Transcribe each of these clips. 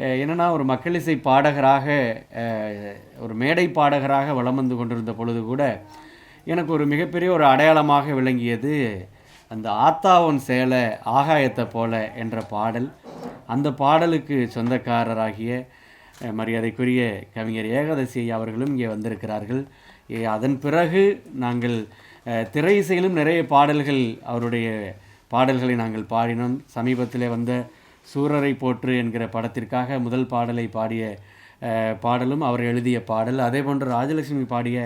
என்னென்னா என்னன்னா ஒரு மக்களிசை பாடகராக ஒரு மேடை பாடகராக வளம் வந்து கொண்டிருந்த பொழுது கூட எனக்கு ஒரு மிகப்பெரிய ஒரு அடையாளமாக விளங்கியது அந்த ஆத்தாவன் சேலை ஆகாயத்தை போல என்ற பாடல். அந்த பாடலுக்கு சொந்தக்காரராகிய மரியாதைக்குரிய கவிஞர் ஏகாதசி அவர்களும் இங்கே வந்திருக்கிறார்கள். அதன் பிறகு நாங்கள் திரை இசையிலும் நிறைய பாடல்கள் அவருடைய பாடல்களை நாங்கள் பாடினோம். சமீபத்திலே வந்த சூரரை போற்று என்கிற படத்திற்காக முதல் பாடலை பாடிய பாடலும் அவர் எழுதிய பாடல். அதே போன்று ராஜலட்சுமி பாடிய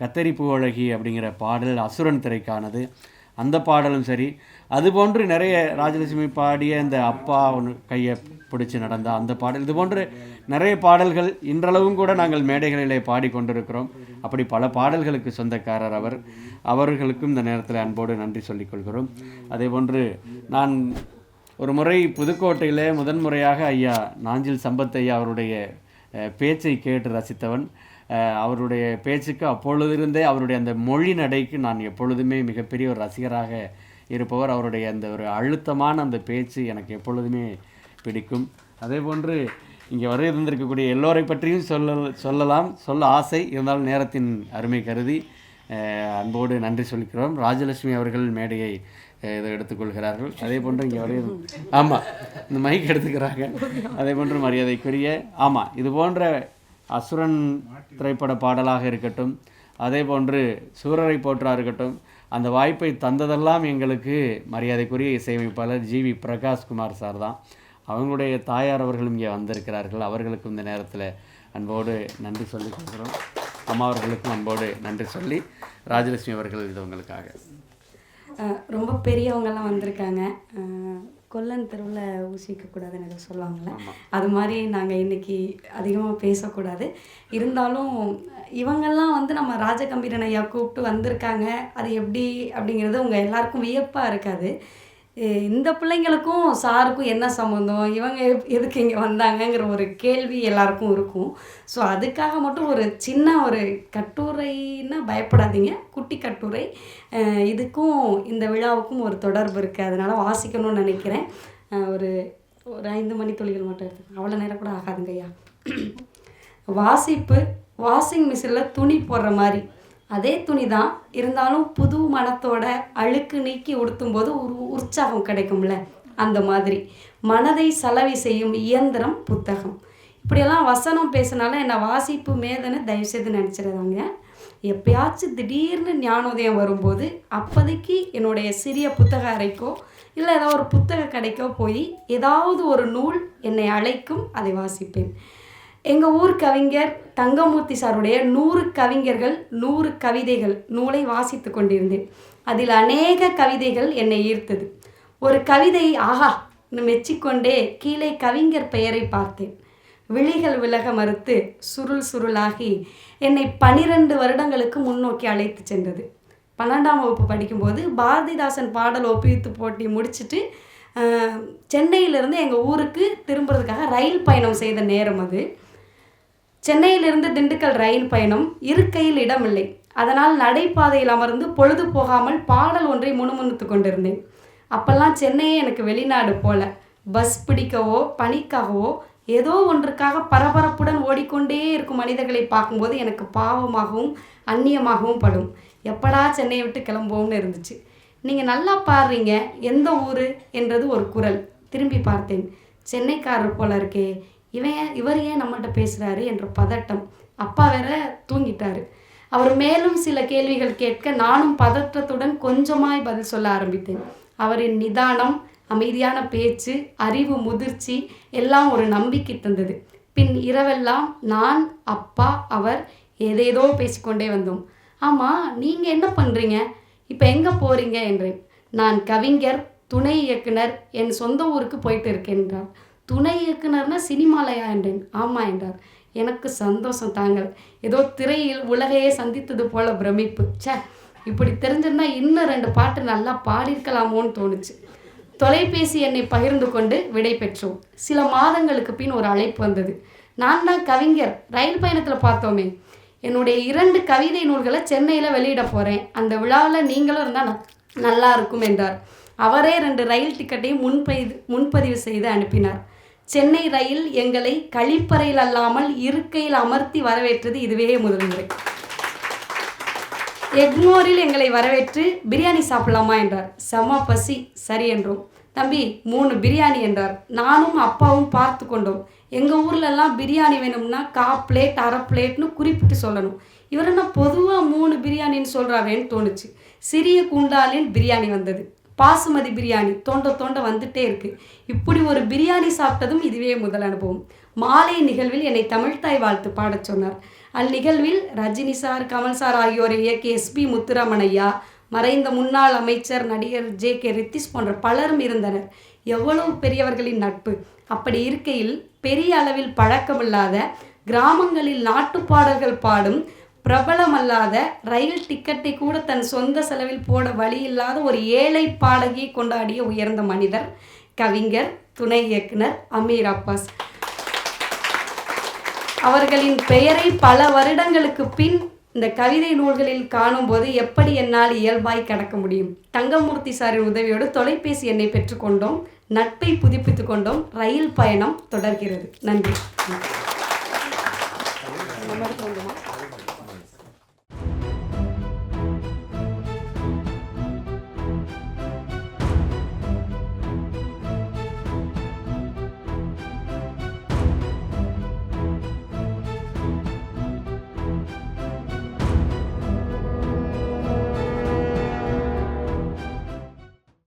கத்தரி பூவழகி அப்படிங்கிற பாடல் அசுரன் திரைக்கானது. அந்த பாடலும் சரி. அதுபோன்று நிறைய ராஜலட்சுமி பாடிய இந்த அப்பா ஒன்று கையை பிடிச்சி நடந்த அந்த பாடல். இது போன்று நிறைய பாடல்கள் இன்றளவும் கூட நாங்கள் மேடைகளிலே பாடிக்கொண்டிருக்கிறோம் அப்படி பல பாடல்களுக்கு சொந்தக்காரர் அவர். அவர்களுக்கும் இந்த நேரத்தில் அன்போடு நன்றி சொல்லிக் கொள்கிறோம். அதே போன்று நான் ஒரு முறை புதுக்கோட்டையில் முதன்முறையாக ஐயா நாஞ்சில் சம்பத் ஐயா அவருடைய பேச்சை கேட்டு ரசித்தவன். அவருடைய பேச்சுக்கு அப்பொழுதிருந்தே அவருடைய அந்த மொழி நடைக்கு நான் எப்பொழுதுமே மிகப்பெரிய ஒரு ரசிகராக இருப்பவர். அவருடைய அந்த ஒரு அழுத்தமான அந்த பேச்சு எனக்கு எப்பொழுதுமே பிடிக்கும். அதே போன்று இங்கே வர இருந்திருக்கக்கூடிய எல்லோரை பற்றியும் சொல்ல சொல்லலாம். சொல்ல ஆசை இருந்தாலும் நேரத்தின் அருமை கருதி. அன்போடு நன்றி சொல்லிக்கிறோம் ராஜலட்சுமி அவர்கள் மேடையை இதை எடுத்துக்கொள்கிறார்கள் அதே போன்று இங்கே வரையும் ஆமாம் இந்த மைக் எடுத்துக்கிறாங்க. அதே போன்று மரியாதைக்குரிய ஆமாம் இது போன்ற அசுரன் திரைப்பட பாடலாக இருக்கட்டும் அதே போன்று சூரரை போற்றா இருக்கட்டும் அந்த வாய்ப்பை தந்ததெல்லாம் எங்களுக்கு மரியாதைக்குரிய இசையமைப்பாளர் ஜி வி பிரகாஷ்குமார் சார் தான். அவங்களுடைய தாயார் அவர்களும் இங்கே வந்திருக்கிறார்கள். அவர்களுக்கும் இந்த நேரத்தில் அன்போடு நன்றி சொல்லிக் கொள்கிறோம். அம்மா அவர்களுக்கும் அன்போடு நன்றி சொல்லி ராஜலட்சுமி அவர்கள் இது உங்களுக்காக. அஹ் ரொம்ப பெரியவங்கெல்லாம் வந்திருக்காங்க. கொல்லன் தெருவில் ஊசிக்கக்கூடாதுன்னு ஏதோ சொல்லுவாங்கள்ல அது மாதிரி நாங்கள் இன்னைக்கு அதிகமாக பேசக்கூடாது. இருந்தாலும் இவங்கெல்லாம் வந்து நம்ம ராஜகம்பீரன் ஐயா கூப்பிட்டு வந்திருக்காங்க. அது எப்படி அப்படிங்கிறது உங்கள் எல்லாருக்கும் வியப்பாக இருக்காது. இந்த பிள்ளைங்களுக்கும் சாருக்கும் என்ன சம்மந்தம் இவங்க எப்- எதுக்கு இங்கே வந்தாங்கங்கிற ஒரு கேள்வி எல்லாருக்கும் இருக்கும். ஸோ அதுக்காக மட்டும் ஒரு சின்ன ஒரு கட்டுரைன்னா பயப்படாதீங்க. குட்டி கட்டுரை. இதுக்கும் இந்த விழாவுக்கும் ஒரு தொடர்பு இருக்குது அதனால் வாசிக்கணும்னு நினைக்கிறேன். ஒரு ஒரு ஐந்து மணி தொழில்கள் மட்டும் எடுத்துக்கோங்க. அவ்வளோ நேரம் கூட ஆகாதுங்க ஐயா. வாசிப்பு வாஷிங் மிஷினில் துணி போடுற மாதிரி. அதே துணி தான் இருந்தாலும் புது மனத்தோட அழுக்கு நீக்கி உடுத்தும்போது ஒரு உற்சாகம் கிடைக்கும்ல? அந்த மாதிரி. மனதை சலவை செய்யும் இயந்திரம் புத்தகம். இப்படியெல்லாம் வசனம் பேசினாலும் என்னை வாசிப்பு மேதன்னு தயவுசெய்து நினச்சிடுறாங்க எப்பயாச்சும் திடீர்னு ஞானோதயம் வரும்போது அப்போதைக்கு என்னுடைய சிறிய புத்தக அறைக்கோ இல்லை ஏதாவது ஒரு புத்தக கடைக்கோ போய் ஏதாவது ஒரு நூல் என்னை அழைக்கும் அதை வாசிப்பேன். எங்கள் ஊர் கவிஞர் தங்கமூர்த்தி சாருடைய நூறு கவிஞர்கள் நூறு கவிதைகள் நூலை வாசித்து கொண்டிருந்தேன். அதில் அநேக கவிதைகள் என்னை ஈர்த்தது. ஒரு கவிதை ஆஹா! மெச்சிக்கொண்டே கீழே கவிஞர் பெயரை பார்த்தேன். விழிகள் விலக மறுத்து சுருள் சுருளாகி என்னை பனிரெண்டு வருடங்களுக்கு முன்னோக்கி அழைத்து சென்றது. பன்னெண்டாம் வகுப்பு படிக்கும்போது பாரதிதாசன் பாடல் ஒப்பித்து போட்டி முடிச்சுட்டு சென்னையிலிருந்து எங்கள் ஊருக்கு திரும்புறதுக்காக ரயில் பயணம் செய்த நேரம் அது. சென்னையிலிருந்து திண்டுக்கல் ரயில் பயணம் இருக்கையில் இடமில்லை. அதனால் நடைபாதையில் அமர்ந்து பொழுது போகாமல் பாடல் ஒன்றை முணுமுணுத்து கொண்டிருந்தேன். அப்பெல்லாம் சென்னையே எனக்கு வெளிநாடு போல. பஸ் பிடிக்கவோ பணிக்காகவோ ஏதோ ஒன்றுக்காக பரபரப்புடன் ஓடிக்கொண்டே இருக்கும் மனிதர்களை பார்க்கும்போது எனக்கு பாவமாகவும் அந்நியமாகவும் படும். எப்படா சென்னையை விட்டு கிளம்புவோம்னு இருந்துச்சு. நீங்கள் நல்லா பாடுறீங்க. எந்த ஊர்? என்றது ஒரு குரல். திரும்பி பார்த்தேன். சென்னைக்காரர் போல இருக்கே. இவன் ஏன் இவர் ஏன் நம்மகிட்ட பேசுகிறாரு என்ற பதட்டம். அப்பா வேற தூங்கிட்டாரு. அவர் மேலும் சில கேள்விகள் கேட்க நானும் பதற்றத்துடன் கொஞ்சமாய் பதில் சொல்ல ஆரம்பித்தேன். அவரின் நிதானம் அமைதியான பேச்சு அறிவு முதிர்ச்சி எல்லாம் ஒரு நம்பிக்கை தந்தது. பின் இரவெல்லாம் நான் அப்பா அவர் ஏதேதோ பேசிக்கொண்டே வந்தோம். ஆமாம் நீங்கள் என்ன பண்ணுறீங்க இப்போ எங்கே போகிறீங்க என்றேன். நான் கவிஞர் துணை இயக்குனர் என் சொந்த ஊருக்கு போயிட்டு இருக்கேன் என்றார். துணை இயக்குனர்னா சினிமாலயா என்றேன். ஆமாம் என்றார். எனக்கு சந்தோஷம் தாங்கள். ஏதோ திரையில் உலகையே சந்தித்தது போல பிரமிப்பு. ச்சே இப்படி தெரிஞ்சிருந்தா இன்னும் ரெண்டு பாட்டு நல்லா பாடியிருக்கலாமோன்னு தோணுச்சு. தொலைபேசி என்னை பகிர்ந்து கொண்டு விடை பெற்றோம். சில மாதங்களுக்கு பின் ஒரு அழைப்பு வந்தது. நான் தான் கவிஞர். ரயில் பயணத்தில் பார்த்தோமே. என்னுடைய இரண்டு கவிதை நூல்களை சென்னையில் வெளியிட போகிறேன் அந்த விழாவில் நீங்களும் இருந்தால் நல்லா இருக்கும் என்றார். அவரே ரெண்டு ரயில் டிக்கெட்டையும் முன்பதிவு முன்பதிவு செய்து அனுப்பினார். சென்னை ரயில் எங்களை கழிப்பறையில் அல்லாமல் இருக்கையில் அமர்த்தி வரவேற்றது இதுவே முதல் முறை. எக்மோரில் எங்களை வரவேற்று பிரியாணி சாப்பிடலாமா என்றார். செம பசி சரி என்றோம். தம்பி மூணு பிரியாணி என்றார். நானும் அப்பாவும் பார்த்து கொண்டோம். எங்கள் ஊர்லெல்லாம் பிரியாணி வேணும்னா கா பிளேட் அரை பிளேட்னு குறிப்பிட்டு சொல்லணும். இவர் என்ன பொதுவாக மூணு பிரியாணின்னு சொல்கிறாரேன்னு தோணுச்சு. சிறிய குண்டாலில் பிரியாணி வந்தது. பாசுமதி பிரியாணி தோண்ட தோண்ட வந்துட்டே இருக்கு. இப்படி ஒரு பிரியாணி சாப்பிட்டதும் இதுவே முதல் அனுபவம். மாலை நிகழ்வில் என்னை தமிழ்த்தாய் வாழ்த்து பாடச் சொன்னார். அந்நிகழ்வில் ரஜினி சார் கமல் சார் ஆகியோரை இயக்கிய எஸ்பி முத்துராமண்யா மறைந்த முன்னாள் அமைச்சர் நடிகர் ஜே கே ரித்திஷ் போன்ற பலரும் இருந்தனர். எவ்வளவு பெரியவர்களின் நட்பு. அப்படி இருக்கையில் பெரிய அளவில் பழக்கமில்லாத கிராமங்களில் நாட்டுப்பாடல்கள் பாடும் பிரபலமல்லாத ரயில் டிக்கெட்டை கூட தன் சொந்த செலவில் போட வழி இல்லாத ஒரு ஏழை பாடகியை கொண்டாடிய உயர்ந்த மனிதர் கவிஞர் துணை இயக்குனர் அமீர் அப்பாஸ். அவர்களின் பெயரை பல வருடங்களுக்கு பின் இந்த கவிதை நூல்களில் காணும்போது எப்படி என்னால் இயல்பாய் கடக்க முடியும்? தங்கமூர்த்தி சாரின் உதவியோடு தொலைபேசி எண்ணை பெற்றுக்கொண்டோம். நட்பை புதுப்பித்து கொண்டோம். ரயில் பயணம் தொடர்கிறது. நன்றி.